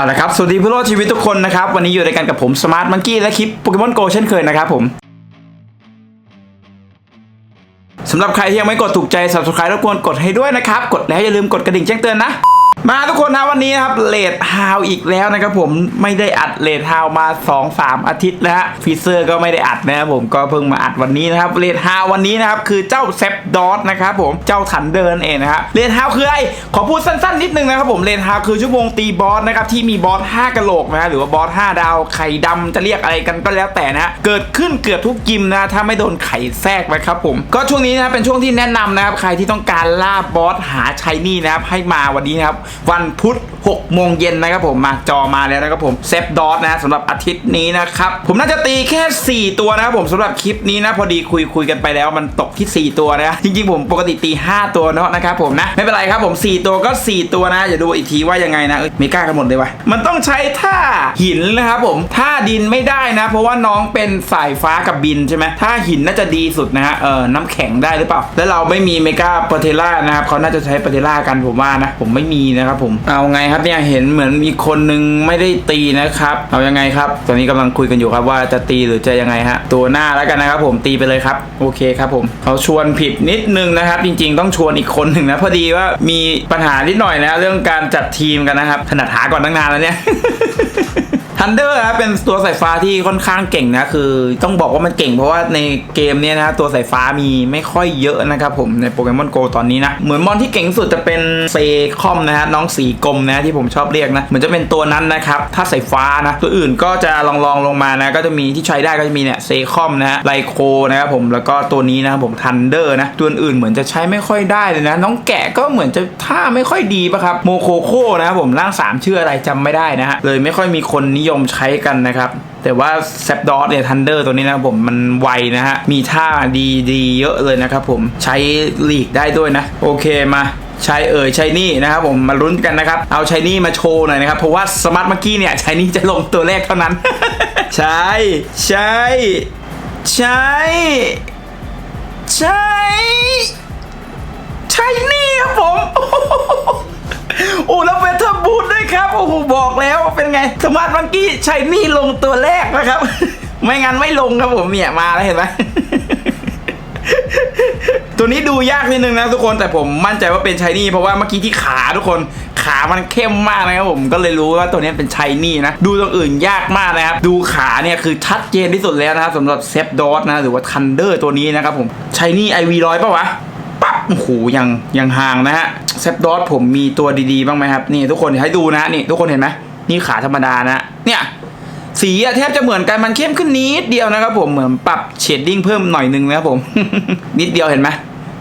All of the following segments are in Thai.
เอาละครับ สวัสดีผู้รอดชีวิตทุกคนนะครับ วันนี้อยู่ด้วยกันกับผมสมาร์ทมังกี้และคลิปโปเกมอนโกเช่นเคยนะครับผมสำหรับใครที่ยังไม่กดถูกใจ subscribe รบกวนกดให้ด้วยนะครับ กดแล้วอย่าลืมกดกระดิ่งแจ้งเตือนนะ มาทุกคนนะวันนี้นะครับเลดฮาวอีกแล้วนะครับผมไม่ได้อัดเลดฮาวมา 2-3 อาทิตย์แล้วฮะฟีเซอร์ก็ไม่ได้อัดนะครับผมก็เพิ่งมาอัดวันนี้นะครับเลดฮาววันนี้นะครับคือเจ้าเซฟดอสนะครับผมเจ้าถันเดินเองนะครับเลดฮาวคืออะไรขอพูดสั้นๆนิดนึงนะครับผมเลดฮาวคือชั่วโมงตีบอสนะครับที่มีบอส5กะโหลกนะฮะหรือว่าบอส5ดาวไข่ดำจะเรียกอะไรกันก็แล้วแต่นะฮะเกิดขึ้นเกือบทุกยิมนะถ้าไม่โดนไข่แทรกนะครับผมก็ช่วงนี้นะเป็นช่วงที่แนะนำนะครับใครที่ต้องการล่าบอสหาชัยนี่นะครับให้มาวันนี้นะครับวันพุธ6โมงเย็นนะครับผมมาจอมาแล้วนะครับผมเซฟดอสนะสำหรับอาทิตย์นี้นะครับผมน่าจะตีแค่ 4 ตัวนะครับผมสำหรับคลิปนี้นะพอดีคุยคุยกันไปแล้วมันตกที่ 4 ตัวนะจริงๆผมปกติตี 5 ตัวเนาะนะครับผมนะไม่เป็นไรครับผม 4 ตัวก็ 4 ตัวนะอย่าดูอีกทีว่ายังไงนะเอ้ยไม่กล้ากันหมดเลยวะมันต้องใช้ท่าหินนะครับผมท่าดินไม่ได้นะ เพราะว่าน้องเป็นสายฟ้ากับบินใช่ไหมท่าหินน่าจะดีสุดนะฮะเออน้ำแข็งได้หรือเปล่า แล้วเราไม่มีเมกาเปเทล่านะครับเขาน่าจะใช้เปเทล่ากันผมว่านะผมไม่มีนะครับผมเอาไงครับเนี่ยเห็นเหมือนมีคนนึงไม่ได้ตีนะครับ เอายังไงครับ ตอนนี้กำลังคุยกันอยู่ครับว่าจะตีหรือจะยังไงฮะตัวหน้าแล้วกันนะครับผมตีไปเลยครับ โอเคครับผมเขาชวนผิดนิดนึงนะครับ จริง ๆ ต้องชวนอีกคนหนึ่งนะพอดีว่ามีปัญหานิดหน่อยนะ เรื่องการจัดทีมกันนะครับขนาดหาก่อนตั้งนานแล้วเนี่ย ทันเดอร์ครับเป็นตัวสายฟ้าที่ค่อนข้างเก่งนะคือต้องบอกว่ามันเก่งเพราะว่าในเกมเนี้ยนะตัวสายฟ้ามีไม่ค่อยเยอะนะครับผมในโปเกมอนโกตอนนี้นะ เหมือนมอนที่เก่งสุดจะเป็นเซคอมนะฮะน้องสีกลมนะที่ผมชอบเรียกนะ เหมือนจะเป็นตัวนั้นนะครับถ้าสายฟ้านะตัวอื่นก็จะลองลองลงมานะก็จะมีที่ใช้ได้ก็จะมีเนี่ยเซคอมนะฮะไลโคนะครับผมแล้วก็ตัวนี้นะครับผมทันเดอร์นะตัวอื่นเหมือนจะใช้ไม่ค่อยได้เลยนะ น้องแกะก็เหมือนจะท่าไม่ค่อยดีปะครับโมโคโคนะครับผมร่างสามชื่ออะไรจำไม่ได้นะฮะเลยไม่ค่อยมีคนนิยมใช้กันนะครับ แต่ว่าแซปดอสเนี่ยทันเดอร์ตัวนี้นะครับผมมันไวนะฮะ มีท่าดีดีๆเยอะเลยนะครับผมใช้ลีกได้ด้วยนะ โอเคมาใช้เอ่ยใช้นี่นะครับผมมาลุ้นกันนะครับ เอาใช้นี่มาโชว์หน่อยนะครับ เพราะว่าสมาร์ทเมื่อกี้เนี่ยใช้นี่จะลงตัวแรกเท่านั้นใช่ใช่ใช่ใช่ใช่นี่ครับผม โอ้แล้วเวเทอร์บูทด้วยครับ โอ้โหบอกแล้วเป็นไงสมาร์ทมังกี้ใช้นี่ลงตัวแรกนะครับ ไม่งั้นไม่ลงครับผมเนี่ยมาแล้วเห็นไหมตัวนี้ดูยากนิดนึงนะทุกคนแต่ผมมั่นใจว่าเป็นชายนี่เพราะว่าเมื่อกี้ที่ขาทุกคนขามันเข้มมากนะครับผมก็เลยรู้ว่าตัวนี้เป็นชายนี่นะดูตัวอื่นยากมากนะครับดูขาเนี่ยคือชัดเจนที่สุดแล้วนะครับสำหรับเซฟดอสนะหรือว่าทันเดอร์ตัวนี้นะครับผมชายนี่ไอวีร้อยปะวะปั๊บโอ้โหยังยังห่างนะฮะ เซฟดอสผมมีตัวดีๆ บ้างไหมครับ นี่ทุกคนให้ดูนะนี่ทุกคนเห็นไหมนี่ขาธรรมดานะ เนี่ยสีแทบจะเหมือนกันมันเข้มขึ้นนิดเดียวนะครับผมเหมือนปรับเชดดิ้งเพิ่มหน่อยนึงนะครับผม นิดเดียวเห็นไหม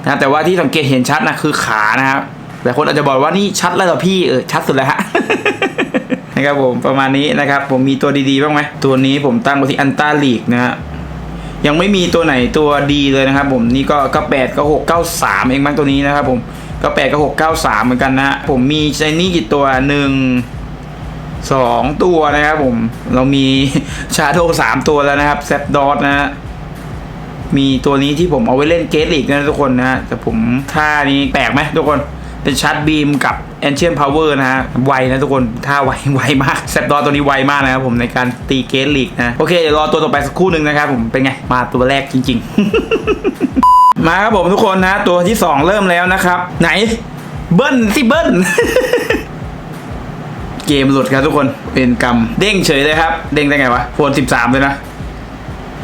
นะแต่ว่าที่สังเกตเห็นชัดนะคือขานะครับแต่คนอาจจะบอกว่านี่ชัดแล้วเหรอพี่เออชัดสุดแล้วฮะนะครับผมประมาณนี้นะครับผมมีตัวดีๆบ้างไหมตัวนี้ผมตั้งไว้ที่อันต้าลีกนะฮะยังไม่มีตัวไหนตัวดีเลยนะครับผมนี่ก็ก็แปดก็หกเก้าสามเองบ้างตัวนี้นะครับผม ก็แปดก็หกเก้าสามเหมือนกันนะ ผมมีไชนี่กี่ตัวหนึ่งสองตัวนะครับผม เรามีชาโดสามตัวแล้วนะครับแซปดอทนะฮะมีตัวนี้ที่ผมเอาไว้เล่นเกสลีกนะทุกคนนะแต่ผมท่านี้แปลกไหมทุกคนเป็นชาร์จบีมกับ Ancient Power นะฮะไวนะทุกคนท่าไวไวมากแซปดอตัวนี้ไวมากนะครับผมในการตีเกสลีกนะ โอเค เดี๋ยวรอตัวต่อไปสักครู่หนึ่งนะครับผมเป็นไง มาตัวแรกจริง ๆ มาครับผมทุกคนนะ ตัวที่สองเริ่มแล้วนะครับ ไหน เบิ้ลสิเบิ้ลเกมหลุดครับทุกคนเป็นกรรมเด้งเฉยเลยครับ เด้งได้ไงวะโฟนสิบสามเลยนะ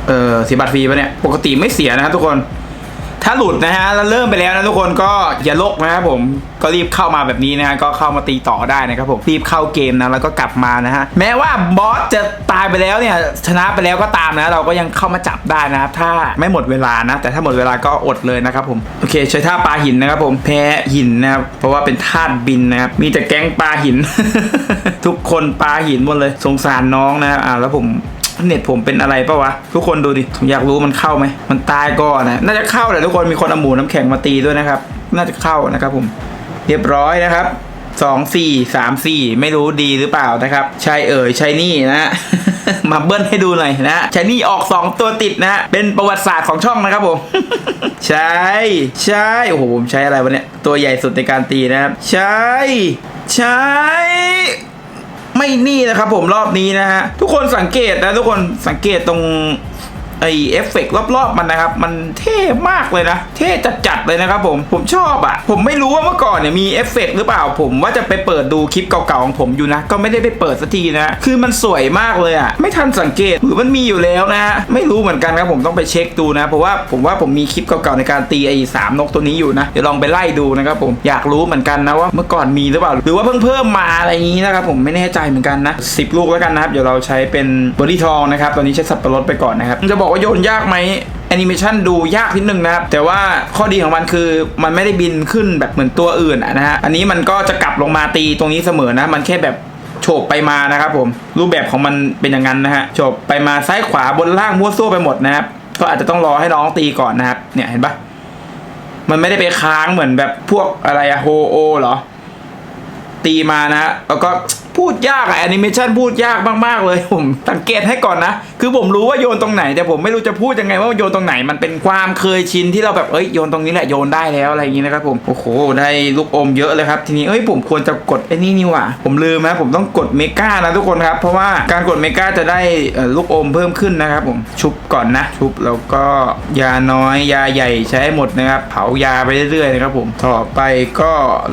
เออสีบัตรฟรีปะเนี่ย ปกติไม่เสียนะครับทุกคน ถ้าหลุดนะฮะแล้วเริ่มไปแล้วนะทุกคนก็อย่าลกนะครับผมก็รีบเข้ามาแบบนี้นะฮะก็เข้ามาตีต่อได้นะครับผมรีบเข้าเกมนะแล้วก็กลับมานะฮะแม้ว่าบอสจะตายไปแล้วเนี่ยชนะไปแล้วก็ตามนะ เราก็ยังเข้ามาจับได้นะครับถ้าไม่หมดเวลานะแต่ถ้าหมดเวลาก็อดเลยนะครับผมโอเค ใช้ท่าปลาหินนะครับผมแพ้หินนะครับเพราะว่าเป็นธาตุบินนะครับมีแต่แก๊งปลาหิน ทุกคนปลาหินหมดเลยสงสารน้องนะครับอ่าแล้วผม เน็ตผมเป็นอะไรปะวะ ทุกคนดูดิ ผมอยากรู้มันเข้าไหม มันตายก่อนนะ น่าจะเข้าแหละทุกคน มีคนเอาหมูน้ำแข็งมาตีด้วยนะครับ น่าจะเข้านะครับผม เรียบร้อยนะครับสองสี่สามสี่ไม่รู้ดีหรือเปล่านะครับ ใช่เอ่ยใช่นี่นะ มาเบิ้ลให้ดูหน่อยนะใช่นี่ออกสองตัวติดนะ เป็นประวัติศาสตร์ของช่องนะครับผมใช่ใช่โอ้โหผมใช้อะไรวะเนี่ย ตัวใหญ่สุดในการตีนะครับ ใช่ ใช่ ไม่นี่นะครับผมรอบนี้นะฮะทุกคนสังเกตนะทุกคนสังเกตตรง ไอเอฟเฟกต์รอบๆมันนะครับ มันเท่มากเลยนะ เท่จัดๆเลยนะครับผมผมชอบอะ่ะ ผมไม่รู้ว่าเมื่อก่อนเนี่ยมีเอฟเฟกต์หรือเปล่า ผมว่าจะไปเปิดดูคลิปเก่าๆของผมอยู่นะ ก็ไม่ได้ไปเปิดสักทีนะ คือมันสวยมากเลยอะ่ะ ไม่ทันสังเกตหรือมันมีอยู่แล้วนะฮะไม่รู้เหมือนกันครับผมต้องไปเช็คดูนะ เพราะว่าผมว่าผมมีคลิปเก่าๆในการตีไอ้สามนกตัวนี้อยู่นะเดี๋ยวลองไปไล่ดูนะครับผมอยากรู้เหมือนกันนะว่าเมื่อก่อนมีหรือเปล่า หรือว่าเพิ่งเพิ่มมาอะไรอย่างนี้นะครับผมไม่แน่ใจเหมือนกันนะ10 ลูกแล้วกันนะครับเดี๋ยวเราใช้เป็นเบอร์รี่ทองนะครับตอนนี้ใช้สับปะรดไปก่อนนะครับจะบอกว่าโยนยากไหมแอนิเมชันดูยากนิดนึงนะครับ แต่ว่าข้อดีของมันคือมันไม่ได้บินขึ้นแบบเหมือนตัวอื่นนะฮะอันนี้มันก็จะกลับลงมาตีตรงนี้เสมอนะ มันแค่แบบโฉบไปมานะครับผมรูปแบบของมันเป็นอย่างนั้นนะฮะโฉบไปมาซ้ายขวาบนล่างมั่วซั่วไปหมดนะครับก็อาจจะต้องรอให้น้องตีก่อนนะครับ เนี่ยเห็นปะมันไม่ได้ไปค้างเหมือนแบบพวกอะไรอะโฮโอเหรอ ตีมานะแล้วก็ พูดยากอะแอนิเมชันพูดยากมากๆเลยผมสังเกตให้ก่อนนะ คือผมรู้ว่าโยนตรงไหน แต่ผมไม่รู้จะพูดยังไงว่าโยนตรงไหนมันเป็นความเคยชินที่เราแบบเอ้ยโยนตรงนี้แหละโยนได้แล้วอะไรอย่างนี้นะครับผมโอ้โหได้ลูกอมเยอะเลยครับทีนี้เอ้ยผมควรจะกดไอ้นี่นี่ว่าผมลืมนะผมต้องกดเมกานะทุกคนครับ เพราะว่าการกดเมกาจะได้ลูกอมเพิ่มขึ้นนะครับผมชุบก่อนนะ ชุบแล้วก็ยาน้อยยาใหญ่ใช้ให้หมดนะครับ เผายาไปเรื่อยๆนะครับผมต่อไปก็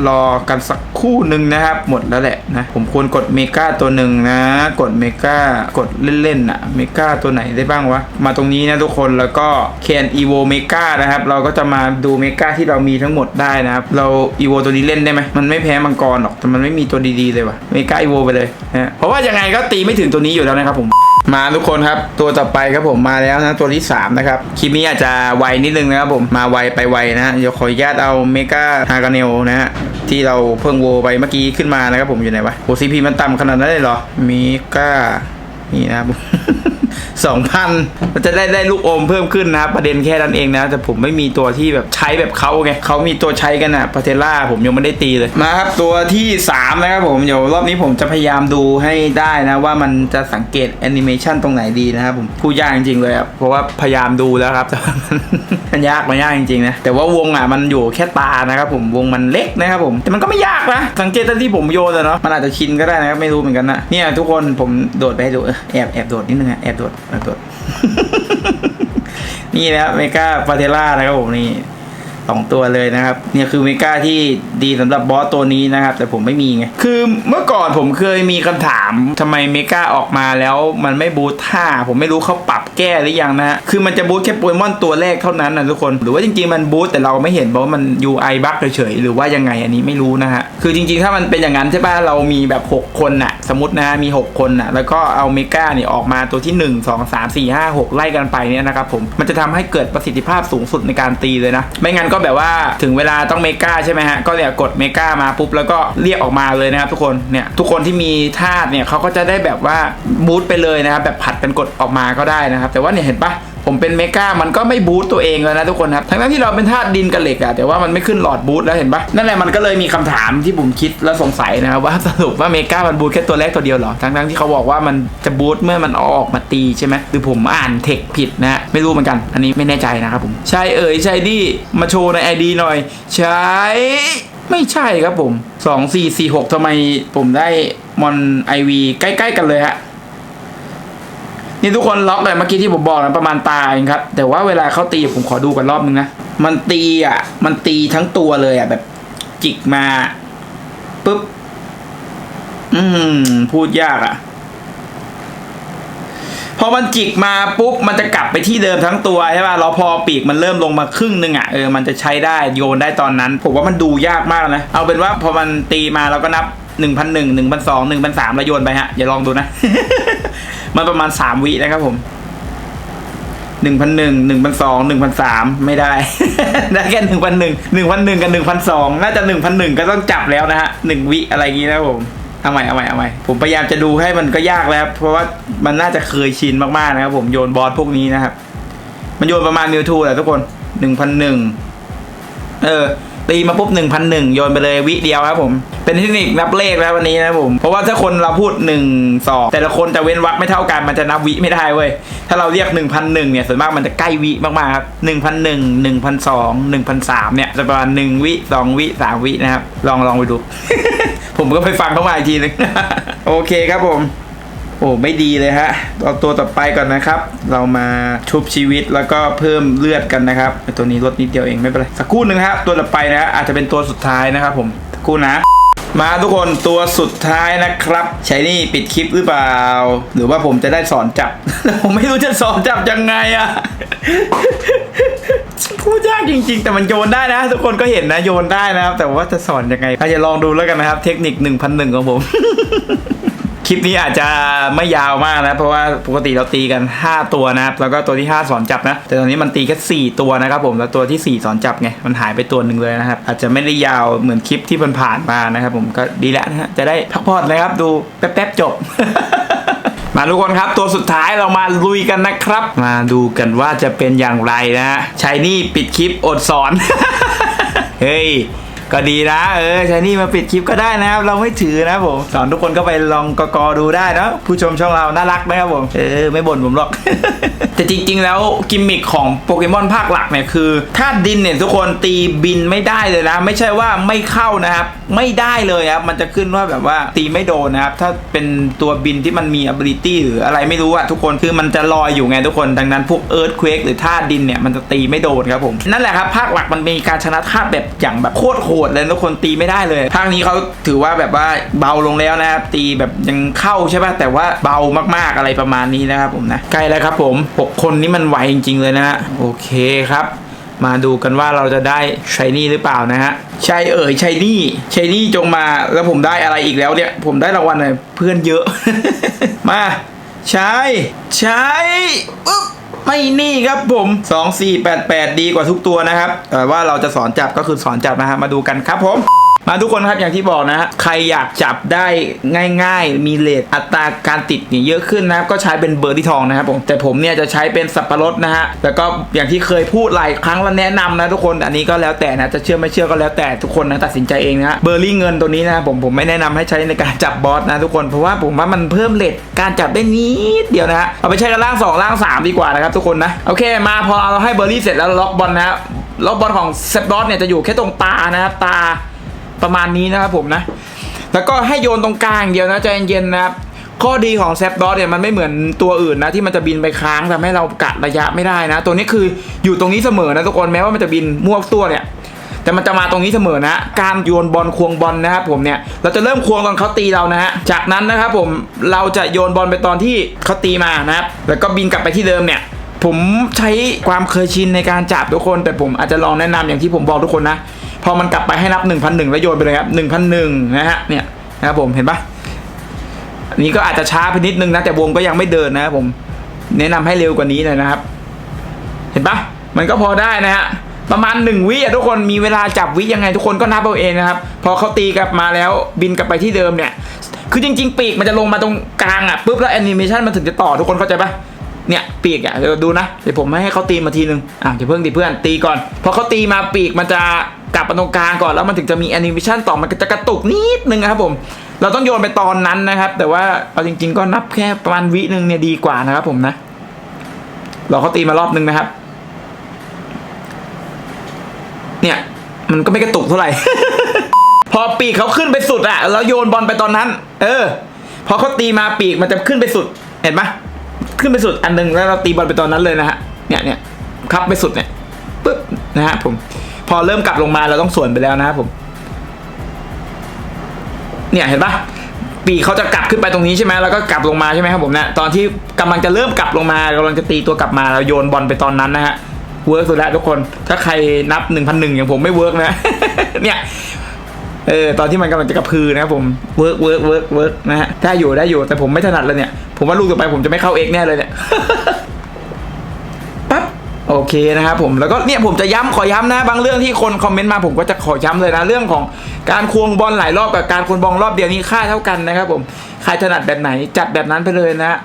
รอกันสักคู่หนึ่งนะครับ หมดแล้วแหละนะผมควรกดเมกาตัวหนึ่งนะ กดเมกากดเล่นๆอะเมกาตัวไหนได้บ้างวะ มาตรงนี้นะทุกคนแล้วก็แคนอีโวเมกานะครับ เราก็จะมาดูเมกาที่เรามีทั้งหมดได้นะครับ เราอีโวตัวนี้เล่นได้ไหมมันไม่แพ้มังกรหรอกแต่มันไม่มีตัวดีๆเลยวะเมกาอีโวไปเลยนะเพราะว่ายังไงก็ตีไม่ถึงตัวนี้อยู่แล้วนะครับผม มาทุกคนครับตัวต่อไปครับผมมาแล้วนะตัวที่ 3 นะครับคลิปนี้อาจจะไวนิดนึงนะครับผมมาไวไปไวนะฮะเดี๋ยวขออนุญาตเอาเมกาฮากาเนลนะฮะที่เราเพิ่งโวไปเมื่อกี้ขึ้นมานะครับผมอยู่ไหนวะโอซีพีมันต่ำขนาดนั้นเลยเหรอเมกานี่นะครับ สองพันมันจะได้ได้ลูกอมเพิ่มขึ้นนะครับ ประเด็นแค่นั้นเองนะ แต่ผมไม่มีตัวที่แบบใช้แบบเขาไงเขามีตัวใช้กันอะพาเทล่าผมยังไม่ได้ตีเลย มาครับ ตัวที่ 3 นะครับผมเดี๋ยวรอบนี้ผมจะพยายามดูให้ได้นะ ว่ามันจะสังเกตแอนิเมชันตรงไหนดีนะครับผมพูดยากจริงๆเลยอะเพราะว่าพยายามดูแล้วครับแต่มันยากมันยากจริงๆนะแต่ว่าวงอะมันอยู่แค่ตานะครับผมวงมันเล็กนะครับผมแต่มันก็ไม่ยากนะสังเกตตอนที่ผมโยนอะเนาะมันอาจจะชินก็ได้นะครับไม่รู้เหมือนกันนะเนี่ยทุกคนผมโดดไปให้ดูแอบแอบโดดนิดนึงอะแอบโดดแอบโดดนี่นะครับเมกาฟาเทล่านะครับผมนี่สองตัวเลยนะครับ เนี่ยคือเมกาที่ดีสำหรับบอสตัวนี้นะครับ แต่ผมไม่มีไง คือเมื่อก่อนผมเคยมีคำถามทำไมเมกาออกมาแล้วมันไม่บูท่า ผมไม่รู้เขาปรับ แก้หรือยังนะฮะ คือมันจะบูทแค่โปเกมอนตัวแรกเท่านั้นนะทุกคน หรือว่าจริงๆมันบูทแต่เราไม่เห็นเพราะว่ามัน UI บั๊กเฉยๆ หรือว่ายังไงอันนี้ไม่รู้นะฮะ คือจริงๆ ถ้ามันเป็นอย่างนั้นใช่ป่ะ เรามีแบบ 6 คนน่ะ สมมตินะมี 6 คนน่ะ แล้วก็เอาเมกาเนี่ยออกมาตัวที่ 1 2 3 4 5 6 ไล่กันไปเนี่ยนะครับผม มันจะทำให้เกิดประสิทธิภาพสูงสุดในการตีเลยนะ ไม่งั้นก็แบบว่าถึงเวลาต้องเมกาใช่ไหมฮะ ก็เนี่ยกดเมกามาปุ๊บแล้วก็เรียกออกมาเลยนะครับทุกคน เนี่ยทุกคนที่มีธาตุเนี่ยเขาก็จะได้แบบว่าบูตไปเลยนะครับแบบผัดกันกดออกมาก็ได้นะครับแต่ว่าเนี่ยเห็นปะผมเป็นเมกามันก็ไม่บูตตัวเองแล้วนะทุกคนครับ ทั้งที่เราเป็นธาตุดินกับเหล็กอะแต่ว่ามันไม่ขึ้นหลอดบูตแล้วเห็นปะนั่นแหละมันก็เลยมีคำถามที่ผมคิดและสงสัยนะครับว่าสรุปว่าเมกามันบูตแค่ตัวแรกตัวเดียวเหรอ ทั้งๆที่เขาบอกว่ามันจะบูตเมื่อมันอออกมาตีใช่ไหมหรือผมอ่านเทคผิดนะฮะไม่รู้เหมือนกัน อันนี้ไม่แน่ใจนะครับผม ใช่เอ่ยใช่ดิมาโชว์ในไอดีหน่อย ใช่ไม่ใช่ครับผม 2 4 4 6ทำไมผมได้มอนไอวีใกล้ ๆ กันเลยฮะ นี่ทุกคนล็อกเลยเมื่อกี้ที่ผมบอกนะประมาณตาเองครับ แต่ว่าเวลาเขาตีผมขอดูกันรอบนึงนะ มันตีอะ มันตีทั้งตัวเลยอะแบบจิกมาปุ๊บ อืม พูดยากอะ พอมันจิกมาปุ๊บ มันจะกลับไปที่เดิมทั้งตัวใช่ป่ะแล้วพอปีกมันเริ่มลงมาครึ่งหนึงอะเออมันจะใช้ได้โยนได้ตอนนั้น ผมว่ามันดูยากมากนะ เอาเป็นว่าพอมันตีมาเราก็นับหนึ่งพันหนึ่งหนึ่งพันสองหนึ่งพันสามแล้วโยนไปฮะอย่าลองดูนะ มันประมาณสามวินะครับผมหนึ่งพันหนึ่งหนึ่งพันสองหนึ่งพันสามไม่ได้ ได้แค่หนึ่งพันหนึ่งหนึ่งพันหนึ่งกับหนึ่งพันสองน่าจะหนึ่งพันหนึ่งก็ต้องจับแล้วนะฮะหนึ่งวิอะไรอย่างงี้นะผมเอาใหม่เอาใหม่เอาใหม่ผมพยายามจะดูให้มันก็ยากแล้วเพราะว่ามันน่าจะเคยชินมากๆนะครับผมโยนบอสพวกนี้นะครับ มันโยนประมาณมิวทูแหละทุกคนหนึ่งพันหนึ่งเออ ตีมาปุ๊บหนึ่งพันหนึ่งโยนไปเลยวิเดียวครับผม เป็นเทคนิคนับเลขแล้ววันนี้นะผม เพราะว่าถ้าคนเราพูดหนึ่งสองแต่ละคนจะเว้นวรรคไม่เท่ากันมันจะนับวิไม่ได้เว้ย ถ้าเราเรียกหนึ่งพันหนึ่งเนี่ยส่วนมากมันจะใกล้วิมากๆครับหนึ่งพันหนึ่งหนึ่งพันสองหนึ่งพันสามเนี่ยจะประมาณหนึ่งวิสองวิสามวินะครับ ลองลองไปดู ผมก็ไปฟังเข้ามาอีกทีนึงโอเคครับผม โอ้ไม่ดีเลยฮะเอาตัวต่อไปก่อนนะครับ เรามาชุบชีวิตแล้วก็เพิ่มเลือดกันนะครับตัวนี้ลดนิดเดียวเองไม่เป็นไรสักครู่หนึ่งครับตัวต่อไปนะฮะอาจจะเป็นตัวสุดท้ายนะครับผมสักครู่นะ มาทุกคนตัวสุดท้ายนะครับใช้นี่ปิดคลิปหรือเปล่า หรือว่าผมจะได้สอนจับ ผมไม่รู้จะสอนจับยังไงอะพูดยากจริง ๆ แต่มันโยนได้นะ ทุกคนก็เห็นนะโยนได้นะครับ แต่ว่าจะสอนยังไงอาจจะลองดูแล้วกันนะครับ เทคนิค 1 0 0 1ของผม คลิปนี้อาจจะไม่ยาวมากนะ เพราะว่าปกติเราตีกัน 5 ตัวนะครับ แล้วก็ตัวที่ 5 สอนจับนะ แต่ตอนนี้มันตีแค่4ตัวนะครับผม แล้วตัวที่ 4 สอนจับไง มันหายไปตัวหนึ่งเลยนะครับ อาจจะไม่ได้ยาวเหมือนคลิปที่มันผ่านมานะครับผมก็ดีแล้วนะฮะจะได้พักผ่อนนะครับ ดูแป๊บๆจบมาทุกคนครับตัวสุดท้ายเรามาลุยกันนะครับ มาดูกันว่าจะเป็นอย่างไรนะฮะชายนี่ปิดคลิปอดสอน เฮ้ย ก็ดีนะ เออใชายนี่มาปิดคลิปก็ได้นะครับ เราไม่ถือนะผมสอนทุกคนก็ไปลองกกอดูได้นะผู้ชมช่องเราน่ารักนะครับผมเออไม่บ่นผมหรอก แต่จริง ๆ แล้วกิมมิคของโปเกมอนภาคหลักเนี่ยคือถ้าดินเนี่ยทุกคนตีบินไม่ได้เลยนะ ไม่ใช่ว่าไม่เข้านะครับ ไม่ได้เลยครับมันจะขึ้นว่าแบบว่าตีไม่โดนนะครับถ้าเป็นตัวบินที่มันมี ability หรืออะไรไม่รู้อะทุกคนคือมันจะลอยอยู่ไงทุกคนดังนั้นพวก earthquake หรือธาตุดินเนี่ยมันจะตีไม่โดนครับผมนั่นแหละครับภาคหลักมันมีการชนะธาตุแบบอย่างแบบโคตรโหดดเลยทุกคนตีไม่ได้เลยภาคนี้เขาถือว่าแบบว่าเบาลงแล้วนะครับตีแบบยังเข้าใช่ป่ะแต่ว่าเบามากๆอะไรประมาณนี้นะครับผมนะใกล้แล้วครับผมหกคนนี้มันไวจริง ๆ เลยนะฮะโอเคครับมาดูกันว่าเราจะได้ชายนี่หรือเปล่านะฮะใช่เอ่ยชายนี่ชายนี่จงมาแล้วผมได้อะไรอีกแล้วเนี่ย ผมได้รางวัลเลยเพื่อนเยอะ มา ใช่ใช่ปึ๊บไม่นี่ครับผม 2 4 8 8 ดีกว่าทุกตัวนะครับแต่ว่าเราจะสอนจับก็คือสอนจับนะฮะมาดูกันครับผม มาทุกคนครับอย่างที่บอกนะฮะใครอยากจับได้ง่าย ๆ มีเลทอัตราการติดเนี่ยเยอะขึ้นนะครับก็ใช้เป็นเบอร์ที่ทองนะครับผมแต่ผมเนี่ยจะใช้เป็นสับปะรดนะฮะแล้วก็อย่างที่เคยพูดหลายครั้งแล้วแนะนำนะทุกคนอันนี้ก็แล้วแต่นะจะเชื่อไม่เชื่อก็แล้วแต่ทุกคนนะตัดสินใจเองนะฮะเบอร์รี่เงินตัวนี้นะผมผมไม่แนะนำให้ใช้ในการจับบอสนะทุกคนเพราะว่าผมว่ามันเพิ่มเลทการจับได้นิดเดียวนะฮะเอาไปใช้กันล่างสองล่างสามดีกว่านะครับทุกคนนะโอเคมาพอเราให้เบอร์รี่เสร็จแล้วล็อกบอลนะฮะล็อกบอลของเซฟบอสเนี่ยจะอยู่แค่ตรงตานะครับตา ประมาณนี้นะครับผมนะ แล้วก็ให้โยนตรงกลางเดียวนะใจเย็นๆนะครับข้อดีของแซปดอสเนี่ยมันไม่เหมือนตัวอื่นนะที่มันจะบินไปค้างทำให้เรากะระยะไม่ได้นะ ตัวนี้คืออยู่ตรงนี้เสมอนะทุกคนแม้ว่ามันจะบินมั่วตัวเนี่ยแต่มันจะมาตรงนี้เสมอนะ การโยนบอลควงบอลนะครับผมเนี่ย เราจะเริ่มควงตอนเขาตีเรานะฮะ จากนั้นนะครับผมเราจะโยนบอลไปตอนที่เขาตีมานะครับ แล้วก็บินกลับไปที่เดิมเนี่ย ผมใช้ความเคยชินในการจับทุกคน แต่ผมอาจจะลองแนะนำอย่างที่ผมบอกทุกคนนะ พอมันกลับไปให้นับ 1 0 0 1 แล้วโยนไปเลยครับ 1 0 0 1 นะฮะ เนี่ยนะครับผมเห็นปะอันนี้ก็อาจจะช้าไปนิดนึงนะแต่วงก็ยังไม่เดินนะครับผมแนะนำให้เร็วกว่านี้หน่อยนะครับ เห็นปะมันก็พอได้นะฮะประมาณหนึ่งวิอะทุกคนมีเวลาจับวิยังไงทุกคนก็นับเอาเองนะครับ พอเขาตีกลับมาแล้วบินกลับไปที่เดิมเนี่ย คือจริง ๆ ปีกมันจะลงมาตรงกลางอะปุ๊บแล้วแอนิเมชันมันถึงจะต่อทุกคนเข้าใจปะ เนี่ยปีกอะเดี๋ยวดูนะเดี๋ยวผมให้เขาตีมาทีนึงอะเดี๋ยวเพิ่งดิเพื่อนตีก่อนพอเขาตีมาปีกมันจะกลับมาตรงกลางก่อนแล้วมันถึงจะมีแอนิเมชันต่อมันจะกระตุกนิดนึงนะครับผมเราต้องโยนไปตอนนั้นนะครับ แต่ว่าเอาจริง ๆ ก็นับแค่ประมาณวินึงเนี่ยดีกว่านะครับผมนะรอเขาตีมารอบนึงนะครับ เนี่ยมันก็ไม่กระตุกเท่าไหร่ พอปีกเขาขึ้นไปสุดอะแล้วโยนบอลไปตอนนั้น เออ พอเขาตีมาปีกมันจะขึ้นไปสุด เห็นปะ ขึ้นไปสุดอันหนึงแล้วเราตีบอลไปตอนนั้นเลยนะฮะเนี่ยเนี่ยครับไปสุดเนี่ยปึ๊บนะฮะผมพอเริ่มกลับลงมาเราต้องสวนไปแล้วนะครับผม เนี่ยเห็นปะปีเขาจะกลับขึ้นไปตรงนี้ใช่ไหมแล้วก็กลับลงมาใช่ไหมครับผมเนี่ยตอนที่กำลังจะเริ่มกลับลงมากำลังจะตีตัวกลับมาเราโยนบอลไปตอนนั้นนะฮะเวิร์กสุดแล้วทุกคนถ้าใครนับหนึ่งพันหนึ่งอย่างผมไม่เวิร์กนะเนี่ย เออตอนที่มันกำลังจะกระพือนะครับผมเวิร์กเวิร์กเวิร์กเวิร์กนะฮะได้อยู่ได้อยู่แต่ผมไม่ถนัดเลยเนี่ย ผมว่าลูกต่อไปผมจะไม่เข้าเอกแน่เลยเนี่ยปั๊บโอเคนะครับผมแล้วก็เนี่ยผมจะย้ำขอย้ำนะบางเรื่องที่คนคอมเมนต์มาผมก็จะขอย้ำเลยนะเรื่องของการควงบอลหลายรอบกับการควงบอลรอบเดียวนี้ค่าเท่ากันนะครับผมใครถนัดแบบไหนจัดแบบนั้นไปเลยนะ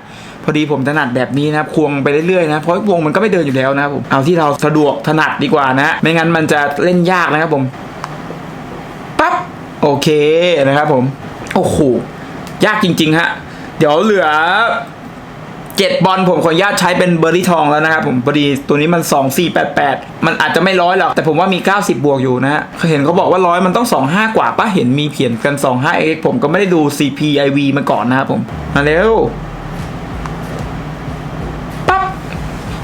พอดีผมถนัดแบบนี้นะควงไปเรื่อยๆนะเพราะวงมันก็ไม่เดินอยู่แล้วนะครับผมเอาที่เราสะดวกถนัดดีกว่านะ ไม่งั้นมันจะเล่นยากนะครับผม โอเคนะครับผม โอ้โห ยากจริง ๆ ฮะ เดี๋ยวเหลือ7บอลผมขออนุญาตใช้เป็นเบอร์รี่ทองแล้วนะครับผมพอดีตัวนี้มัน 2488 มันอาจจะไม่ร้อยหรอก แต่ผมว่ามี 90 บวกอยู่นะฮะเห็นเขาบอกว่าร้อยมันต้อง 25 กว่าปะเห็นมีเขียนกัน 25x ผมก็ไม่ได้ดู CPIV มาก่อนนะครับผม มาเร็วปั๊บ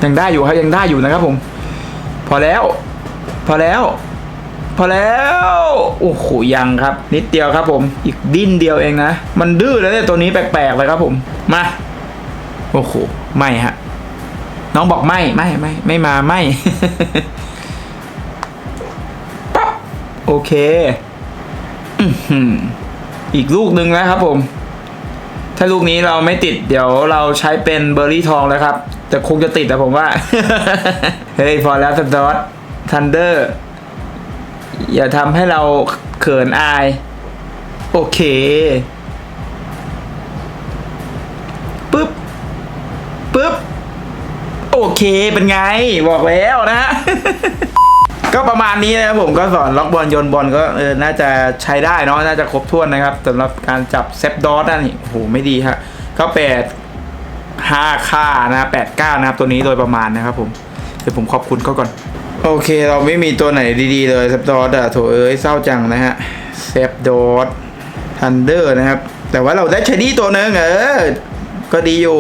ยังได้อยู่ครับยังได้อยู่นะครับผม พอแล้ว พอแล้ว พอแล้ว โอ้โหยังครับ นิดเดียวครับผม อีกดิ้นเดียวเองนะ มันดื้อแล้วเนี่ยตัวนี้แปลกๆเลยครับผม มา โอ้โห ไม่ฮะ น้องบอกไม่ ไม่ไม่ ไม่มาไม่ ปั๊บ โอเค อีกลูกหนึ่งนะครับผม ถ้าลูกนี้เราไม่ติด เดี๋ยวเราใช้เป็นเบอร์รี่ทองแล้วครับ แต่คงจะติดแต่ผมว่า เฮ้ย พอแล้วสดอตทันเดอร์ อย่าทำให้เราเขินอาย โอเคปึ๊บปึ๊บโอเคเป็นไงบอกแล้วนะ ก็ประมาณนี้นะครับผมก็สอนล็อกบอลโยนบอลก็เออน่าจะใช้ได้เนาะน่าจะครบถ้วนนะครับสำหรับการจับเซฟดอสนั่นนี่โอ้โหไม่ดีฮะก็แปดห้าค่านะแปดเก้านะครับตัวนี้โดยประมาณนะครับผมเดี๋ยวผมขอบคุณเขาก่อน โอเคเราไม่มีตัวไหนดีๆเลยเซฟดอสอะโถเอ้ยเศร้าจังนะฮะเซฟดอสทันเดอร์นะครับ แต่ว่าเราได้ชดีตัวหนึงเออ ก็ดีอยู่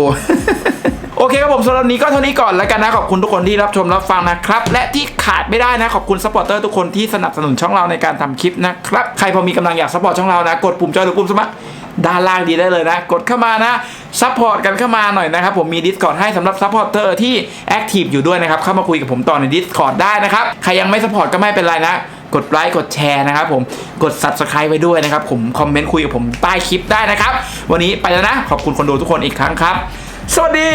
โอเคครับผมสำหรับวันนี้ก็เท่านี้ก่อนแล้วกันนะ ขอบคุณทุกคนที่รับชมรับฟังนะครับ และที่ขาดไม่ได้นะ ขอบคุณสปอร์เตอร์ทุกคนที่สนับสนุนช่องเราในการทำคลิปนะครับ ใครพอมีกำลังอยากสปอร์ตช่องเรานะ กดปุ่มจอยหรือปุ่มสมัคร ด้านล่างดีได้เลยนะ กดเข้ามานะซัพพอร์ตกันเข้ามาหน่อยนะครับ ผมมี Discord ให้สำหรับซัพพอร์เตอร์ที่แอคทีฟอยู่ด้วยนะครับ เข้ามาคุยกับผมต่อใน Discord ได้นะครับ ใครยังไม่ซัพพอร์ตก็ไม่เป็นไรนะ กดไลค์กดแชร์นะครับผมกด subscribe ไปด้วยนะครับ ผมคอมเมนต์คุยกับผมใต้คลิปได้นะครับ วันนี้ไปแล้วนะ ขอบคุณคนดูทุกคนอีกครั้งครับ สวัสดี